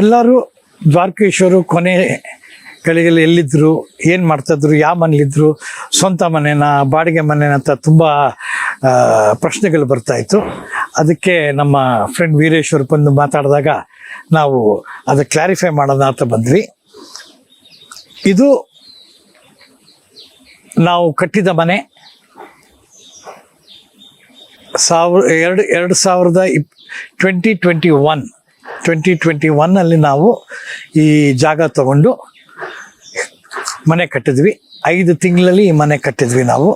ಎಲ್ಲರೂ ದ್ವಾರಕೇಶ್ವರು ಕೊನೆ ಗಳಿಗೆಲ್ಲಿ ಎಲ್ಲಿದ್ದರು ಏನು ಮಾಡ್ತಾಯಿದ್ರು, ಯಾವ ಮನೇಲಿದ್ದರು ಸ್ವಂತ ಮನೆನ, ಬಾಡಿಗೆ ಮನೆನ ಅಂತ ತುಂಬ ಪ್ರಶ್ನೆಗಳು ಬರ್ತಾಯಿತ್ತು. ಅದಕ್ಕೆ ನಮ್ಮ ಫ್ರೆಂಡ್ ವೀರೇಶ್ವರ್ ಬಂದು ಮಾತಾಡಿದಾಗ ನಾವು ಅದು ಕ್ಲಾರಿಫೈ ಮಾಡೋಣ ಅಂತ ಬಂದ್ವಿ. ಇದು ನಾವು ಕಟ್ಟಿದ ಮನೆ. ಸಾವಿರ, ಎರಡು ಎರಡು ಸಾವಿರದ ಇಪ್ twenty twenty one twenty twenty ಒನ್ನಲ್ಲಿ ನಾವು ಈ ಜಾಗ ತಗೊಂಡು ಮನೆ ಕಟ್ಟಿದ್ವಿ. ಐದು ತಿಂಗಳಲ್ಲಿ ಈ ಮನೆ ಕಟ್ಟಿದ್ವಿ ನಾವು.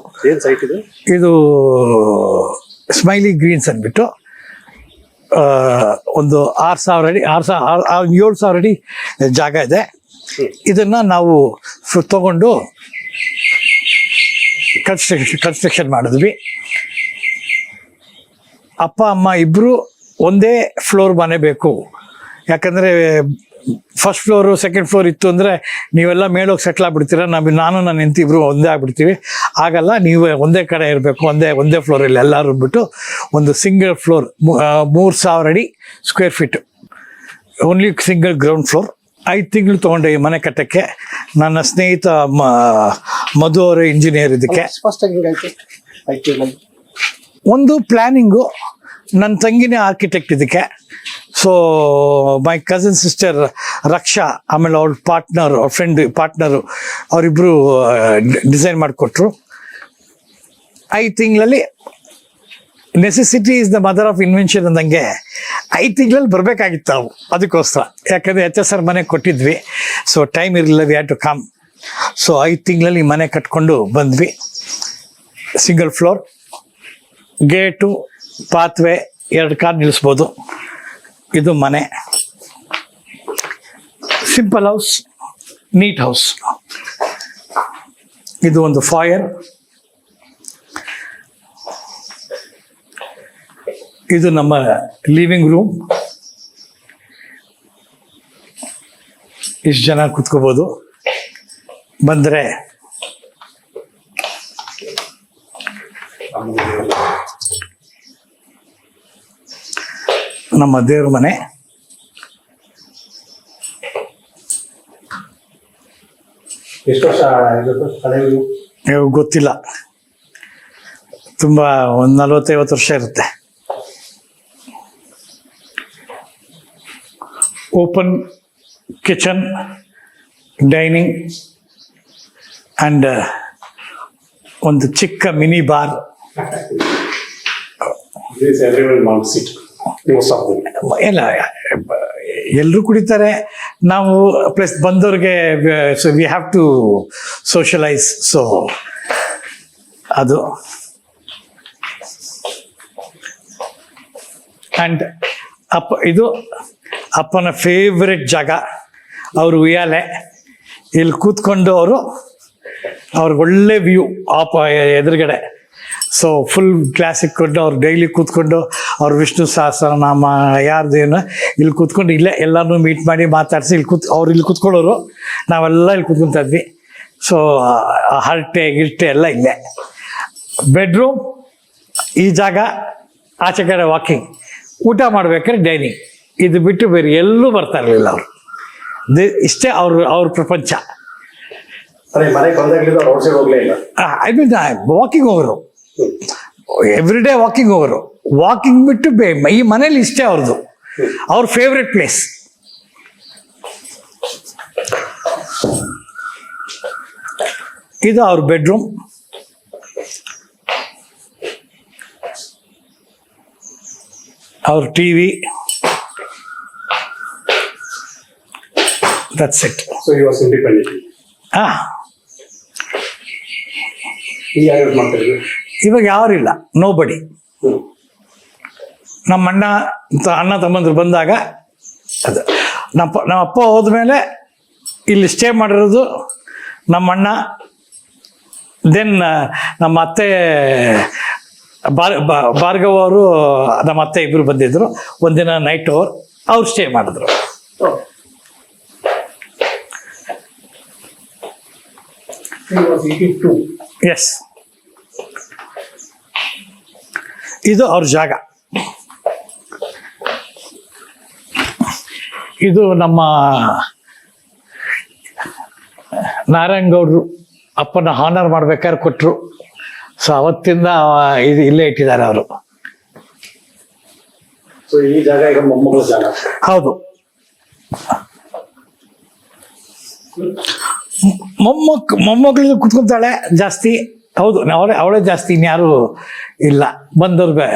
ಇದು? ಸ್ಮೈಲಿ ಗ್ರೀನ್ಸ್ ಅಂದ್ಬಿಟ್ಟು ಒಂದು ಆರು ಸಾವಿರ ಅಡಿ ಆರು ಸಾವಿರ ಏಳು ಸಾವಿರ ಅಡಿ ಜಾಗ ಇದೆ. ಇದನ್ನ ನಾವು ತಗೊಂಡು ಕನ್ಸ್ಟ್ರಕ್ಷನ್ ಕನ್ಸ್ಟ್ರಕ್ಷನ್ ಮಾಡಿದ್ವಿ. ಅಪ್ಪ ಅಮ್ಮ ಇಬ್ಬರು ಒಂದೇ ಫ್ಲೋರ್ ಮನೆ ಬೇಕು. ಯಾಕಂದರೆ ಫಸ್ಟ್ ಫ್ಲೋರು ಸೆಕೆಂಡ್ ಫ್ಲೋರ್ ಇತ್ತು ಅಂದರೆ ನೀವೆಲ್ಲ ಮೇಲೋಗಿ ಸೆಟ್ಲ್ ಆಗ್ಬಿಡ್ತೀರ? ನಾವು ನಾನು ನನ್ನ ಹೆಂಡತಿ ಇಬ್ಬರು ಒಂದೇ ಆಗ್ಬಿಡ್ತೀವಿ. ಆಗಲ್ಲ ನೀವು ಒಂದೇ ಕಡೆ ಇರಬೇಕು. ಒಂದೇ ಒಂದೇ ಫ್ಲೋರಲ್ಲಿ ಎಲ್ಲರೂ ಬಿಟ್ಟು ಒಂದು ಸಿಂಗಲ್ ಫ್ಲೋರ್ ಮೂರು ಸಾವಿರ ಅಡಿ square feet only single ground floor ಐದು ತಿಂಗಳು ತೊಗೊಂಡೆ ಈ ಮನೆ ಕಟ್ಟಕ್ಕೆ. ನನ್ನ ಸ್ನೇಹಿತ ಮ ಮಧು ಅವರು ಇಂಜಿನಿಯರ್ ಇದಕ್ಕೆ. ಒಂದು ಪ್ಲ್ಯಾನಿಂಗು ನನ್ನ ತಂಗಿನೇ ಆರ್ಕಿಟೆಕ್ಟ್ ಇದಕ್ಕೆ. So my cousin sister Raksha, ಆಮೇಲೆ ಅವ್ರ ಪಾರ್ಟ್ನರ್ ಅವ್ರ ಫ್ರೆಂಡ್ ಪಾರ್ಟ್ನರು ಅವರಿಬ್ಬರು ಡಿಸೈನ್ ಮಾಡಿಕೊಟ್ರು. ಐದು ತಿಂಗಳಲ್ಲಿ necessity is the mother of invention ಅಂದಂಗೆ ಐದು ತಿಂಗಳಲ್ಲಿ ಬರಬೇಕಾಗಿತ್ತು ನಾವು ಅದಕ್ಕೋಸ್ಕರ. ಯಾಕಂದರೆ ಎಚ್ ಎಸ್ ಆರ್ ಮನೆ ಕೊಟ್ಟಿದ್ವಿ. ಸೊ ಟೈಮ್ ಇರಲಿಲ್ಲ we had to come so ಐದು ತಿಂಗಳಲ್ಲಿ ಮನೆ ಕಟ್ಕೊಂಡು ಬಂದ್ವಿ. ಸಿಂಗಲ್ ಫ್ಲೋರ್ ಗೇಟು ಪಾತ್ವೆ ಎರಡು ಕಾರ್ ನಿಲ್ಲಿಸ್ಬೋದು. ಇದು ಮನೆ. ಸಿಂಪಲ್ ಹೌಸ್ ನೀಟ್ ಹೌಸ್ ಇದು ಒಂದು ಫಾಯರ್ ಇದು ನಮ್ಮ ಲಿವಿಂಗ್ ರೂಮ್ ಇಷ್ಟು ಜನ ಕುತ್ಕೋಬೋದು. ಬಂದರೆ ನಮ್ಮ ದೇವ್ರ ಮನೆ. ಗೊತ್ತಿಲ್ಲ. ತುಂಬ ಒಂದು ನಲವತ್ತೈವತ್ತು ವರ್ಷ ಇರುತ್ತೆ. ಓಪನ್ ಕಿಚನ್ ಡೈನಿಂಗ್ ಆ್ಯಂಡ್ ಒಂದು ಚಿಕ್ಕ ಮಿನಿ ಬಾರ್. ಎಲ್ಲ ಎಲ್ಲರೂ ಕುಡಿತಾರೆ. ನಾವು ಪ್ಲಸ್ ಬಂದವ್ರಿಗೆ so we have to socialise so ಅದು. ಆ್ಯಂಡ್ ಅಪ್ಪ, ಇದು ಅಪ್ಪನ ಫೇವ್ರೆಟ್ ಜಾಗ. ಅವರು ಉಯ್ಯಾಲೆ. ಇಲ್ಲಿ ಕೂತ್ಕೊಂಡು ಅವರು ಅವ್ರಿಗೆ ಒಳ್ಳೆ ವ್ಯೂ ಆಪ ಎದುರುಗಡೆ. ಸೊ ಫುಲ್ ಕ್ಲಾಸಿಕ್ ಇಟ್ಕೊಂಡು ಅವ್ರು ಡೈಲಿ ಕೂತ್ಕೊಂಡು ಅವ್ರು ವಿಷ್ಣು ಸಹಸ್ರನಾಮ ಯಾರ್ದೇನು ಇಲ್ಲಿ ಕೂತ್ಕೊಂಡು ಇಲ್ಲೇ ಎಲ್ಲರೂ ಮೀಟ್ ಮಾಡಿ ಮಾತಾಡಿಸಿ ಇಲ್ಲಿ ಕೂತ್ ಅವ್ರು ಇಲ್ಲಿ ಕೂತ್ಕೊಳ್ಳೋರು. ನಾವೆಲ್ಲ ಇಲ್ಲಿ ಕೂತ್ಕೊಂತಿದ್ವಿ ಇದ್ವಿ. ಸೊ ಹರಟೆ ಗಿರ್ಟೆ ಎಲ್ಲ ಇಲ್ಲೇ. ಬೆಡ್ರೂಮ್ ಈ ಜಾಗ ಆಚೆ ಕಡೆ ವಾಕಿಂಗ್ ಊಟ ಮಾಡ್ಬೇಕಾದ್ರೆ ಡೈನಿಂಗ್ ಇದು ಬಿಟ್ಟು ಬೇರೆ ಎಲ್ಲೂ ಬರ್ತಾ ಇರಲಿಲ್ಲ ಅವರು. ಇಷ್ಟೇ ಅವ್ರ ಅವ್ರ ಪ್ರಪಂಚ. ಐ ಮೀನ್ ವಾಕಿಂಗ್ ಹೋಗೋರು ಎವ್ರಿ ಡೇ ವಾಕಿಂಗ್ ಹೋಗೋರು ವಾಕಿಂಗ್ ಬಿಟ್ಟು ಬೇ ಈ ಮನೇಲಿ ಇಷ್ಟೇ ಅವ್ರದ್ದು. ಅವ್ರ ಫೇವ್ರೆಟ್ ಪ್ಲೇಸ್ ಇದು ಅವ್ರ ಬೆಡ್ರೂಮ್ ಅವ್ರ ಟಿ ವಿ ದಟ್ಸ್ ಇಟ್ ಹಾಂ. ಇವಾಗ ಯಾರಿಲ್ಲ ನೋ ಬಡಿ ನಮ್ಮ ಅಣ್ಣ ಅಣ್ಣ ತಮ್ಮಂದ್ರು ಬಂದಾಗ ಅದು. ನಮ್ಮ ನಮ್ಮ ಅಪ್ಪ ಹೋದ್ಮೇಲೆ ಇಲ್ಲಿ ಸ್ಟೇ ಮಾಡಿರೋದು ನಮ್ಮ ಅಣ್ಣ ದೆನ್ ನಮ್ಮ ಅತ್ತೆ ಬಾರ್ ಭಾರ್ಗವ್ ಅವರು ನಮ್ಮ ಅತ್ತೆ ಇಬ್ಬರು ಬಂದಿದ್ರು. ಒಂದಿನ ನೈಟ್ ಓವರ್ ಅವ್ರು ಸ್ಟೇ ಮಾಡಿದ್ರು. ಎಸ್ ಇದು ಅವ್ರ ಜಾಗ. ಇದು ನಮ್ಮ ನಾರಾಯಣ್ ಗೌಡ್ರು ಅಪ್ಪನ ಹಾನರ್ ಮಾಡ್ಬೇಕಾದ್ರೆ ಕೊಟ್ಟರು ಸೊ ಅವತ್ತಿಂದ ಇದು ಇಲ್ಲೇ ಇಟ್ಟಿದ್ದಾರೆ ಅವರು. ಸೊ ಈ ಜಾಗ ಈಗ ಮೊಮ್ಮಗಳ ಜಾಗ. ಹೌದು. ಮೊಮ್ಮಕ್ ಮೊಮ್ಮಗಳಿಗೆ ಕುತ್ಕೊಂತಾಳೆ ಜಾಸ್ತಿ. ಹೌದು ಅವಳೇ ಅವಳೇ ಜಾಸ್ತಿ ಇನ್ಯಾರು ಇಲ್ಲ. ಬಂದವ್ರಿಗೆ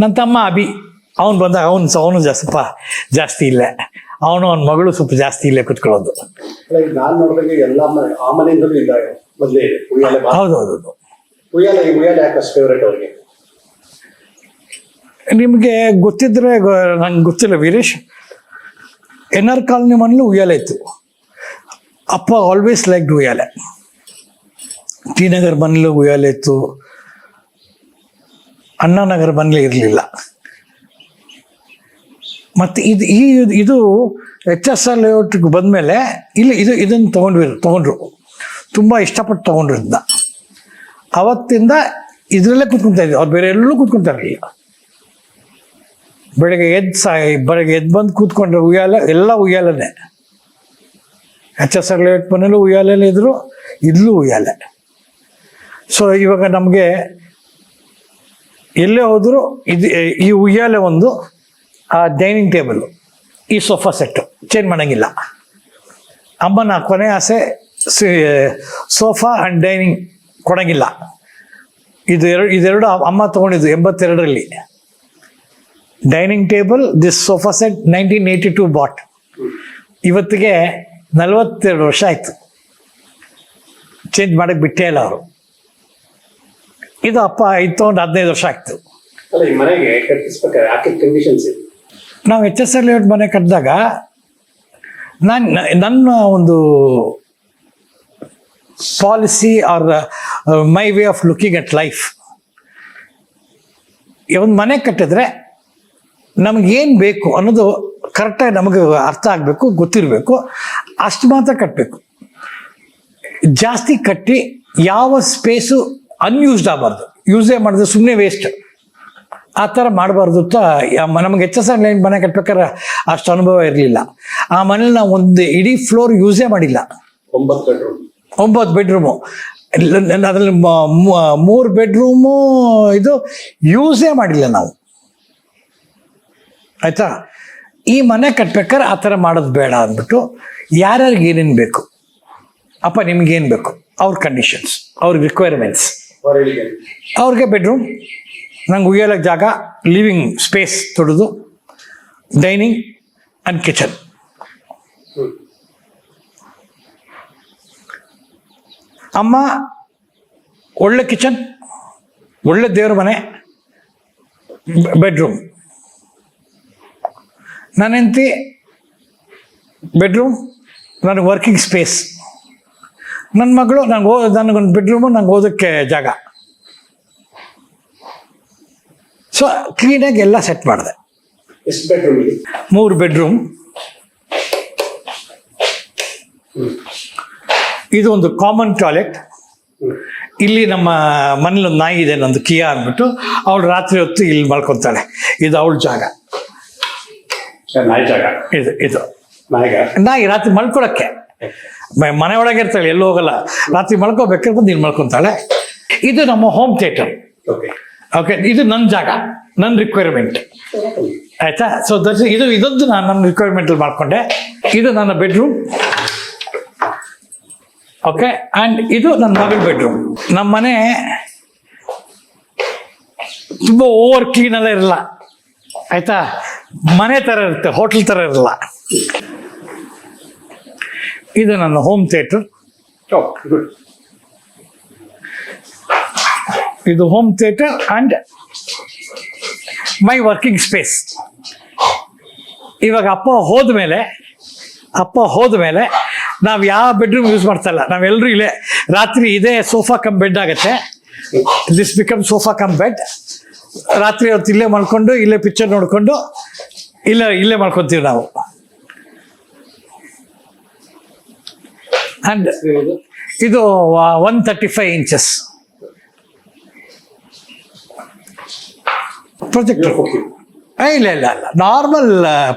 ನನ್ನ ತಮ್ಮ ಅಭಿ ಅವನು ಬಂದಾಗ ಅವನು ಅವನು ಜಾಸ್ತಿ ಸ್ವಲ್ಪ ಜಾಸ್ತಿ ಇಲ್ಲೇ. ಅವನು ಅವನ ಮಗಳು ಸ್ವಲ್ಪ ಜಾಸ್ತಿ ಇಲ್ಲೇ ಕುತ್ಕೊಳ್ಳೋದು. ಹೌದೌದು ನಿಮಗೆ ಗೊತ್ತಿದ್ರೆ ನಂಗೆ ಗೊತ್ತಿಲ್ಲ ವೀರೇಶ್. ಎನ್ ಆರ್ ಕಾಲೋನಿ ಮನೇಲಿ ಉಯ್ಯಾಲೆ ಇತ್ತು. ಅಪ್ಪ ಆಲ್ವೇಸ್ ಲೈಕ್ ಉಯ್ಯಾಲೆ. ಟಿ ನಗರ್ ಬಂದಲು, ಉಯ್ಯಾಲೆ ಇತ್ತು. ನಗರ ಮನೇಲಿ ಇರಲಿಲ್ಲ. ಮತ್ತು ಇದು, ಈ ಇದು ಎಚ್ ಎಸ್ ಆರ್ ಲೇಔಟ್ಗೆ ಬಂದಮೇಲೆ ಇಲ್ಲಿ ಇದು, ಇದನ್ನು ತೊಗೊಂಡ್ವಿ, ತೊಗೊಂಡ್ರು. ತುಂಬ ಇಷ್ಟಪಟ್ಟು ತೊಗೊಂಡ್ರು ಇದನ್ನ ಅವತ್ತಿಂದ ಇದರಲ್ಲೇ ಕುತ್ಕೊತಾ ಇದ್ವಿ. ಅವ್ರು ಬೇರೆ ಎಲ್ಲೂ ಕುತ್ಕೊತಾ ಇರಲಿಲ್ಲ. ಬೆಳಗ್ಗೆ ಎದ್ದು ಸಾ, ಬೆಳಗ್ಗೆ ಎದ್ದು ಬಂದು ಕೂತ್ಕೊಂಡ್ರೆ ಉಯ್ಯಾಲೆ, ಎಲ್ಲ ಉಯ್ಯಾಲನೆ. ಎಚ್ ಎಸ್ ಆರ್ ಲೇಔಟ್ ಮನೇಲೂ ಉಯ್ಯಾಲೆ ಇದ್ರು ಇದ್ಲೂ ಉಯ್ಯಾಲೆ. ಸೊ ಇವಾಗ ನಮಗೆ ಎಲ್ಲೇ ಹೋದರೂ ಇದು, ಈ ಉಯ್ಯಾಲೆ ಒಂದು, ಆ ಡೈನಿಂಗ್ ಟೇಬಲು ಈ ಸೋಫಾ ಸೆಟ್ಟು ಚೇಂಜ್ ಮಾಡೋಂಗಿಲ್ಲ. ಅಮ್ಮನ ಕೊನೆ ಆಸೆ ಸೋಫಾ ಆ್ಯಂಡ್ ಡೈನಿಂಗ್ ಕೊಡೋಂಗಿಲ್ಲ. ಇದು ಎರಡು, ಇದೆರಡು ಅಮ್ಮ ತೊಗೊಂಡಿದ್ದು ಎಂಬತ್ತೆರಡರಲ್ಲಿ. Dining table this sofa set nineteen eighty two bought ಇವತ್ತಿಗೆ ನಲವತ್ತೆರಡು ವರ್ಷ ಆಯ್ತು. ಚೇಂಜ್ ಮಾಡಕ್ಕೆ ಬಿಟ್ಟೇ ಇಲ್ಲ ಅವರು. ಇದು ಅಪ್ಪ ಇದು ಒಂದು ಹದಿನೈದು ವರ್ಷ ಆಯ್ತು. ನಾವು ಎಚ್ ಎಸ್ ಎಲ್ ಲೇಟ್ ಮನೆ ಕಟ್ಟಿದಾಗ ನಾನು ನನ್ನ ಒಂದು policy or my way of looking at life ಒಂದು ಮನೆ ಕಟ್ಟಿದ್ರೆ ನಮಗೇನು ಬೇಕು ಅನ್ನೋದು ಕರೆಕ್ಟಾಗಿ ನಮಗೆ ಅರ್ಥ ಆಗಬೇಕು ಗೊತ್ತಿರಬೇಕು. ಅಷ್ಟು ಮಾತ್ರ ಕಟ್ಟಬೇಕು ಜಾಸ್ತಿ ಕಟ್ಟಿ ಯಾವ ಸ್ಪೇಸು ಅನ್ಯೂಸ್ಡ್ ಆಗಬಾರ್ದು. ಯೂಸೇ ಮಾಡಿದ್ರೆ ಸುಮ್ಮನೆ ವೇಸ್ಟ್ ಆ ಥರ ಮಾಡಬಾರ್ದು ಅಂತ ನಮಗೆ ಎಚ್ ಎಸ್ ಆರ್ ಲೈನ್ ಮನೆ ಕಟ್ಬೇಕಾದ್ರೆ ಅಷ್ಟು ಅನುಭವ ಇರಲಿಲ್ಲ. ಆ ಮನೇಲಿ ನಾವು ಒಂದು ಇಡೀ ಫ್ಲೋರ್ ಯೂಸೇ ಮಾಡಿಲ್ಲ. ಒಂಬತ್ತು ಬೆಡ್ರೂಮ್ ಒಂಬತ್ತು ಬೆಡ್ರೂಮು ಅದರಲ್ಲಿ ಮೂರು ಬೆಡ್ರೂಮು ಇದು ಯೂಸೇ ಮಾಡಿಲ್ಲ ನಾವು. ಆಯಿತಾ? ಈ ಮನೆ ಕಟ್ಬೇಕಾದ್ರೆ ಆ ಥರ ಮಾಡೋದು ಬೇಡ ಅಂದ್ಬಿಟ್ಟು ಯಾರ್ಯಾರಿಗೆ ಏನೇನು ಬೇಕು? ಅಪ್ಪ ನಿಮ್ಗೇನು ಬೇಕು? ಅವ್ರ ಕಂಡೀಷನ್ಸ್ ಅವ್ರ ರಿಕ್ವೈರ್ಮೆಂಟ್ಸ್ ಅವ್ರಿಗೆ ಬೆಡ್ರೂಮ್ ನಂಗೆ ಉಯ್ಯಲಕ್ಕೆ ಜಾಗ ಲಿವಿಂಗ್ ಸ್ಪೇಸ್ ತೊಡೋದು ಡೈನಿಂಗ್ ಆ್ಯಂಡ್ ಕಿಚನ್ ಅಮ್ಮ ಒಳ್ಳೆ ಕಿಚನ್ ಒಳ್ಳೆ ದೇವ್ರ ಮನೆ ಬೆಡ್ರೂಮ್ ನನ್ನ ಹೆಂಡತಿ ಬೆಡ್ರೂಮ್ ನನಗೆ ವರ್ಕಿಂಗ್ ಸ್ಪೇಸ್ ನನ್ನ ಮಗಳು ನಂಗೆ ಓ ನನಗೊಂದು ಬೆಡ್ರೂಮು ನಂಗೆ ಓದೋಕ್ಕೆ ಜಾಗ. ಸೊ ಕ್ಲೀನಾಗಿ ಎಲ್ಲ ಸೆಟ್ ಮಾಡಿದೆ. ಮೂರು ಬೆಡ್ರೂಮ್ ಇದು ಒಂದು ಕಾಮನ್ ಟಾಯ್ಲೆಟ್ ಇಲ್ಲಿ ನಮ್ಮ ಮನೇಲಿ ಒಂದು ನಾಯಿ ಇದೆ ನಂದು ಕಿಯಾ ಅಂದ್ಬಿಟ್ಟು ಅವಳು ರಾತ್ರಿ ಹೊತ್ತು ಇಲ್ಲಿ ಮಲ್ಕೊತಾಳೆ. ಇದು ಅವಳ ಜಾಗ. ನಾಯಿ ಜಾಗ. ಇದು ಇದು. ನಾಯಿ ರಾತ್ರಿ ಮಲ್ಕೊಳಕ್ಕೆ. ಮನೆ ಒಳಗೆ ಇರ್ತಾಳೆ ಎಲ್ಲೂ ಹೋಗಲ್ಲ. ರಾತ್ರಿ ಮಲ್ಕೋಬೇಕಾದ್ರೆ ಬಂದು ಮಲ್ಕೊಂತಾಳೆ. ಇದು ನಮ್ಮ ಹೋಮ್ ಥಿಯೇಟರ್ ಓಕೆ ಇದು ನನ್ನ ಜಾಗ ನನ್ನ ರಿಕ್ವೈರ್ಮೆಂಟ್ ಆಯ್ತಾ? ಸೊ ದಟ್ಸ್ ಇದು ಇದೊಂದು ನಾನು ನನ್ನ ರಿಕ್ವೈರ್ಮೆಂಟಲ್ಲಿ ಮಾಡಿಕೊಂಡೆ. ಇದು ನನ್ನ ಬೆಡ್ರೂಮ್ ಓಕೆ ಆ್ಯಂಡ್ ಇದು ನನ್ನ ಮಗಳ ಬೆಡ್ರೂಮ್ ನಮ್ಮ ಮನೆ ತುಂಬ ಓವರ್ ಕ್ಲೀನ್ ಎಲ್ಲ ಇರಲ್ಲ. ಆಯ್ತಾ? ಮನೆ ಥರ ಇರುತ್ತೆ ಹೋಟೆಲ್ ಥರ ಇರಲ್ಲ. ಇದು ನನ್ನ ಹೋಮ್ ಥಿಯೇಟರ್ ಗುಡ್ ಇದು home theatre and my working space ಇವಾಗ ಅಪ್ಪ ಹೋದ ಮೇಲೆ ಅಪ್ಪ ಹೋದ ಮೇಲೆ ನಾವು ಯಾವ ಬೆಡ್ರೂಮ್ ಯೂಸ್ ಮಾಡ್ತಾ ಇಲ್ಲ. ನಾವೆಲ್ಲರೂ ಇಲ್ಲೇ. ರಾತ್ರಿ ಇದೇ ಸೋಫಾ ಕಮ್ ಬೆಡ್ ಆಗುತ್ತೆ. This become sofa cum bed ರಾತ್ರಿ ಅವತ್ತು ಇಲ್ಲೇ ಮಲ್ಕೊಂಡು ಇಲ್ಲೇ ಪಿಕ್ಚರ್ ನೋಡಿಕೊಂಡು ಇಲ್ಲೇ ಇಲ್ಲೇ ಮಾಡ್ಕೊತೀವಿ ನಾವು. ಆ್ಯಂಡ್ ಇದು one thirty five inches projector ಇಲ್ಲ ಇಲ್ಲ ಇಲ್ಲ. ನಾರ್ಮಲ್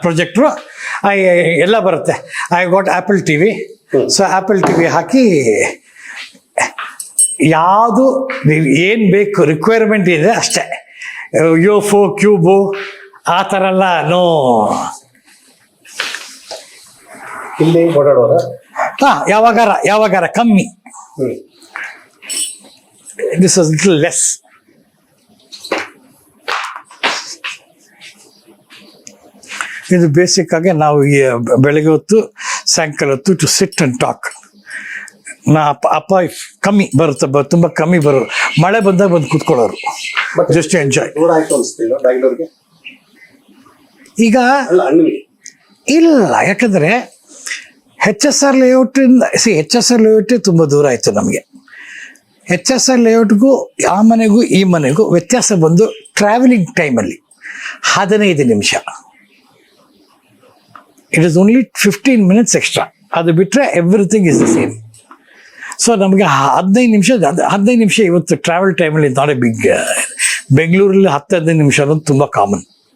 ಪ್ರೊಜೆಕ್ಟ್ರು ಐ ಎಲ್ಲ ಬರುತ್ತೆ. I got Apple T V. So Apple T V ಹಾಕಿ ಯಾವುದು ನೀವು ಏನು ಬೇಕು ರಿಕ್ವೈರ್ಮೆಂಟ್ ಇದೆ ಅಷ್ಟೇ. ಯೋಫೋ ಕ್ಯೂಬು ಆ ಥರ ಎಲ್ಲ ನೋ. ಇಲ್ಲಿ ಓಡಾಡೋರ? ಹಾಂ ಯಾವಾಗಾರ ಯಾವಾಗಾರ ಕಮ್ಮಿ. ದಿಸ್ ಇಸ್ ಲಿಟಲ್ ಲೆಸ್ ಇದು ಬೇಸಿಕ್ ಆಗಿ ನಾವು ಈ ಬೆಳಗ್ಗೆ ಹೊತ್ತು ಸಾಯಂಕಾಲ ಹೊತ್ತು ಟು ಸಿಟ್ ಅಂಡ್ ಟಾಕ್ ನಾ ಅಪ್ಪ ಅಪ್ಪ ಕಮ್ಮಿ ಬರುತ್ತೆ ಬ ತುಂಬ ಕಮ್ಮಿ ಬರೋರು ಮಳೆ ಬಂದಾಗ ಬಂದು ಕೂತ್ಕೊಳ್ಳೋರು. ಜಸ್ಟ್ ಎಂಜಾಯ್ ಈಗ ಇಲ್ಲ ಯಾಕಂದರೆ ಹೆಚ್ ಎಸ್ ಆರ್ ಲೇಔಟಿಂದ ಸಿ ಎಚ್ ಎಸ್ ಆರ್ ಲೇಔಟೇ ತುಂಬ ದೂರ ಆಯಿತು ನಮಗೆ. ಎಚ್ ಎಸ್ ಆರ್ ಲೇಔಟ್ಗೂ ಆ ಮನೆಗೂ, ಈ ಮನೆಗೂ ವ್ಯತ್ಯಾಸ ಬಂದು ಟ್ರಾವೆಲಿಂಗ್ ಟೈಮಲ್ಲಿ ಹದಿನೈದು ನಿಮಿಷ. It is only fifteen minutes extra ಅದು ಬಿಟ್ಟರೆ everything is the same so ನಮಗೆ ಹದಿನೈದು ನಿಮಿಷ ಹದಿನೈದು ನಿಮಿಷ ಇವತ್ತು ಟ್ರಾವೆಲ್ ಟೈಮಲ್ಲಿ ನಾಳೆ ಬಿಗ್, ಬೆಂಗಳೂರಲ್ಲಿ ಹತ್ತು ಹದಿನೈದು ನಿಮಿಷ ಅನ್ನೋದು ತುಂಬ ಕಾಮನ್